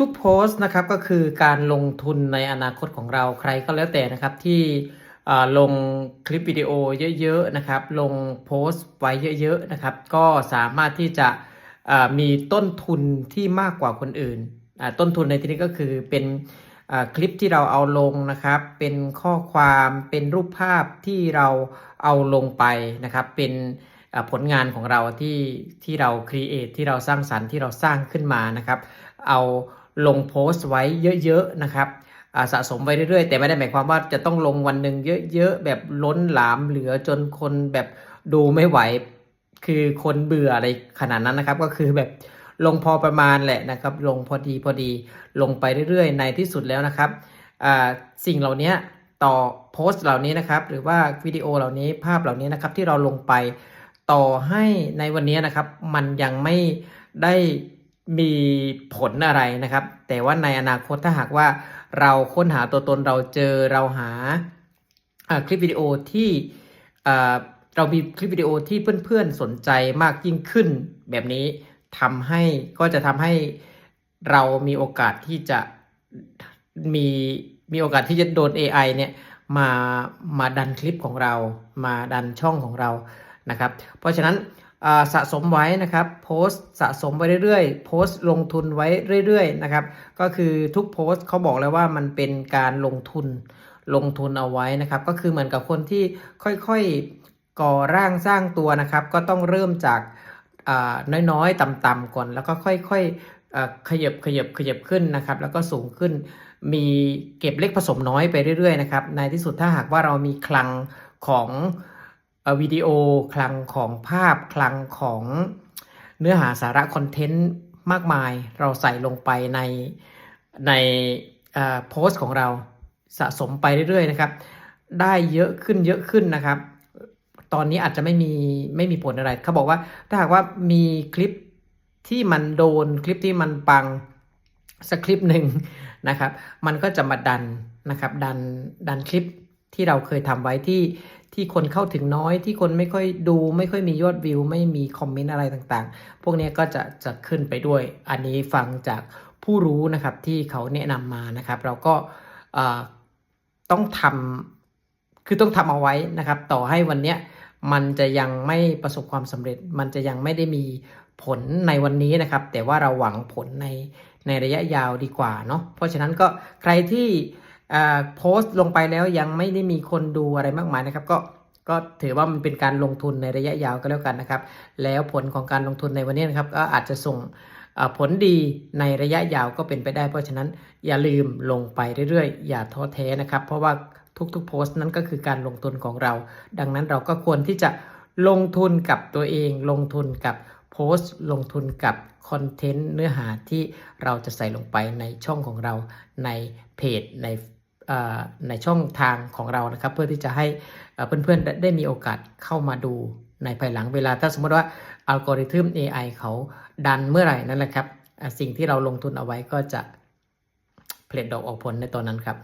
ทุกๆโพสต์นะครับก็คือการลงทุนในอนาคตของเราใครก็แล้วแต่นะครับที่ลงคลิปวิดีโอเยอะๆนะครับ ลงโพสต์ไว้เยอะๆนะครับ ก็สามารถที่จะมีต้นทุนที่มากกว่าคนอื่น ต้นทุนในที่นี้ก็คือเป็นคลิปที่เราเอาลงนะครับ เป็นข้อความเป็นรูปภาพที่เราเอาลงไปนะครับ เป็น ผลงานของเราที่ที่เราครีเอทที่เราสร้างสรรค์ที่เราสร้างขึ้นมานะครับเอาลงโพสต์ไว้เยอะๆนะครับสะสมไว้เรื่อยๆ แต่ไม่ได้หมายความว่าจะต้องลงวันหนึ่งเยอะๆ แบบล้นหลามเหลือจนคนแบบดูไม่ไหว คือคนเบื่ออะไรขนาดนั้นนะครับ ก็คือแบบลงพอประมาณแหละนะครับ ลงพอดีพอดีลงไปเรื่อยๆ ในที่สุดแล้วนะครับสิ่งเหล่านี้ต่อโพสต์เหล่านี้นะครับ หรือว่าวิดีโอเหล่านี้ภาพเหล่านี้นะครับที่เราลงไป ต่อให้ในวันนี้นะครับ มันยังไม่ได้มีผลอะไรนะครับ แต่ว่าในอนาคตถ้าหากว่าเราค้นหาตัวตนเราเจอเราหาคลิปวิดีโอที่เรามีคลิปวิดีโอที่เพื่อนๆสนใจมากยิ่งขึ้นแบบนี้ทำให้ก็จะทำให้เรามีโอกาสที่จะมีมีโอกาสที่จะโดน AI เนี่ยมามาดันคลิปของเรา มาดันช่องของเรา นะครับ เพราะฉะนั้นสะสมไว้นะครับโพสต์สะสมไปเรื่อยๆ โพสต์ลงทุนไว้เรื่อยๆนะครับก็คือทุกโพสต์เขาบอกแล้วว่ามันเป็นการลงทุนลงทุนเอาไว้นะครับ ก็คือเหมือนกับคนที่ค่อยๆก่อร่างสร้างตัวนะครับ ก็ต้องเริ่มจากน้อยๆต่ำๆก่อน แล้วก็ค่อยๆขยับขยับขยับขึ้นนะครับ แล้วก็สูงขึ้นมีเก็บเล็กผสมน้อยไปเรื่อยๆนะครับในที่สุดถ้าหากว่าเรามีคลังของ วิดีโอคลังของภาพคลังของเนื้อหาสาระคอนเทนต์มากมายเราใส่ลงไปในในโพสต์ของเราสะสมไปเรื่อยๆนะครับ ได้เยอะขึ้นเยอะขึ้นนะครับ ตอนนี้อาจจะไม่มีไม่มีผลอะไร เขาบอกว่าถ้าหากว่ามีคลิปที่มันโดนคลิปที่มันปังสักคลิปหนึ่งนะครับ มันก็จะมาดันนะครับดันดันคลิปที่เราเคยทำไว้ที่ ที่คนเข้าถึงน้อยที่คนไม่ค่อยดู ไม่ค่อยมียอดวิว ไม่มีคอมเมนต์อะไรต่างๆ พวกนี้ก็จะจะขึ้นไปด้วย อันนี้ฟังจากผู้รู้นะครับที่เขาแนะนำมานะครับ เราก็ต้องทำคือต้องทำเอาไว้นะครับ ต่อให้วันเนี้ยมันจะยังไม่ประสบความสำเร็จ มันจะยังไม่ได้มีผลในวันนี้นะครับ แต่ว่าเราหวังผลในในระยะยาวดีกว่าเนาะเพราะฉะนั้นก็ใครที่ โพสต์ลงไปแล้วยังไม่ได้มีคนดูอะไรมากมายนะครับ ก็ก็ถือว่ามันเป็นการลงทุนในระยะยาวก็แล้วกันนะครับ แล้วผลของการลงทุนในวันนี้นะครับก็อาจจะส่งผลดีในระยะยาวก็เป็นไปได้ เพราะฉะนั้นอย่าลืมลงไปเรื่อยๆ อย่าท้อแท้นะครับ เพราะว่าทุกๆโพสต์นั้นก็คือการลงทุนของเรา ดังนั้นเราก็ควรที่จะลงทุนกับตัวเอง ลงทุนกับโพสต์ ลงทุนกับคอนเทนต์เนื้อหาที่เราจะใส่ลงไปในช่องของเราในเพจใน ในช่องทางของเรานะครับ เพื่อที่จะให้เพื่อนๆได้มีโอกาสเข้ามาดูในภายหลังเวลา ถ้าสมมติว่าอัลกอริทึม AI เขาดันเมื่อไหร่นั่นแหละครับ สิ่งที่เราลงทุนเอาไว้ก็จะผลิดอกออกผลในตอนนั้นครับ